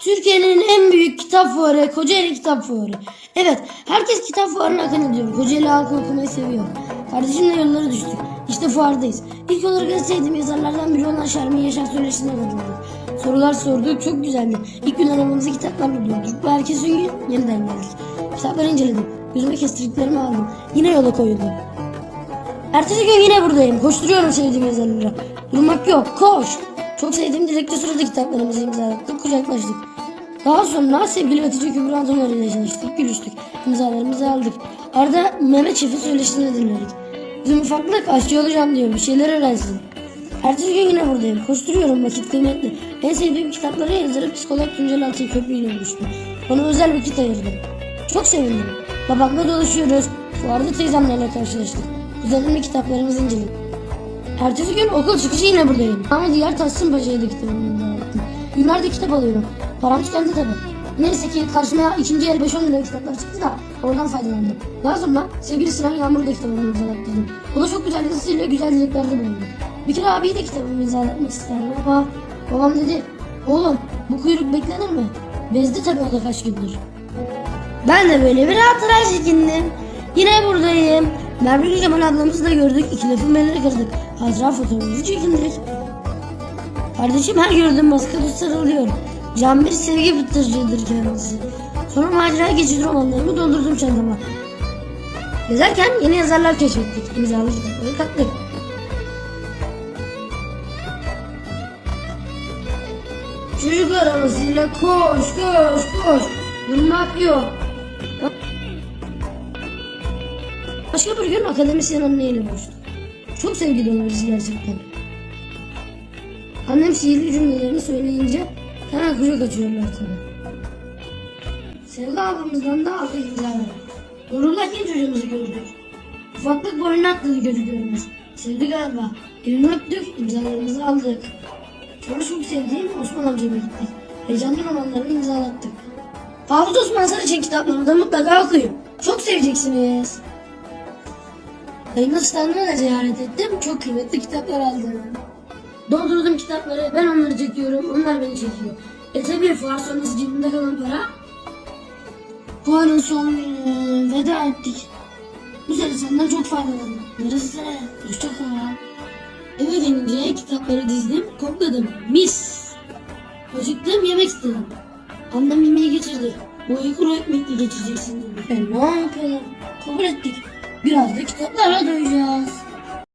Türkiye'nin en büyük kitap fuarı Kocaeli Kitap Fuarı. Evet, herkes kitap fuarına akın ediyor. Kocaeli halkı okumayı seviyor. Kardeşimle yollara düştük. İşte fuardayız. İlk olarak en sevdiğim yazarlardan biri olan Şermin Yaşar Söyleşi'ne katıldık. Sorular sorduk, çok güzeldi. İlk gün arabamızı kitaplarla doldurduk ve ertesi gün yeniden geldik. Kitapları inceledim. Gözüme kestirdiklerimi aldım. Yine yola koyuldum. Ertesi gün yine buradayım. Koşturuyorum sevdiğim yazarlara. Durmak yok. Koş. Çok sevdiğim dilekte sırada kitaplarımızı imzalattık. Kucaklaştık. Daha sonra sevgili Hatice Kübra Antonları ile çalıştık. Gülüştük. İmzalarımızı aldık. Arada Mehmet Şef'in söyleşisini dinledik. Bizim ufaklık aşçı olacağım diyor. Bir şeyler öğrensin. Ertesi gün yine buradayım. Koşturuyorum vakit kıymetli. En sevdiğim kitapları yazarı psikolog Tuncel Altay Köprü ile buluştum. Ona özel vakit ayırdım. Çok sevindim. Babamla dolaşıyoruz. Fuarda teyzemlerle karşılaştık. Kuzenimle kitaplarımızı inceledik. Ertesi gün okul çıkışı yine buradayım. Ama diğer Tahsin Paşa'ya da imzalattım. Günlerde kitap alıyorum. Param tükendi tabii. Neyse ki karşıma ikinci el 5-10 lira kitaplar çıktı da oradan faydalandım. Daha sonra sevgili Sinan Yağmur'u da kitabımı imzalattırdım. O da çok güzel yazısıyla güzel dileklerde bulundu. Bir kere abiyi de kitabımı imzalatmak isterdim ama babam dedi oğlum bu kuyruk beklenir mi? Bezdi tabii o da kaç gündür. Ben de böyle bir hatıra çekindim. Yine buradayım. Merve Gülcemal ablamızı da gördük. İki lafın belini kırdık. Hatıra fotoğrafımızı çekindik. Kardeşim her gördüğüm maskara sarılıyor. Can bir sevgi pıtırcıdır kendisi. Sonra macera geçici romanlarımı doldurdum çantama. Yazarken yeni yazarlar keşfettik. İmzalı kitapları kattık. Çocuk arabasıyla koş koş koş. Durmak yok. Başka bir gün akademisyen anneyle buluştuk. Çok sevgi doluyuz gerçekten. Annem sihirli cümlelerini söyleyince hemen kucak açıyorlar tabii. Sevgi ablamızdan da aldık imzaları. Nurullah hocamızı gördük. Ufaklık boynuna atladı gözü görmez. Sevdi galiba. Elini öptük, imzalarımızı aldık. Sonra çok sevdiğim Osman amcama gittik. Heyecanlı romanlarını imzalattık. Hafız Osman Sarıçın kitaplarını da mutlaka okuyun. Çok seveceksiniz. Standını da ziyaret ettim. Çok kıymetli kitaplar aldım. Doldurdum kitapları. Ben onları çekiyorum. Onlar beni çekiyor. E tabi fuar sonrası cebimde kalan para. Fuarın son günü. Veda ettik. Bu sene senden çok faydalandım. Neresi? Hoşça kal. Eve gelince kitapları dizdim. Kokladım. Mis. Acıktım yemek istedim. Annem yemeği getirdi. Bu kuru ekmekle geçeceksin dedi. Ben ne yapalım? Kabul ettik. Biraz da kitaplarla doyacağız.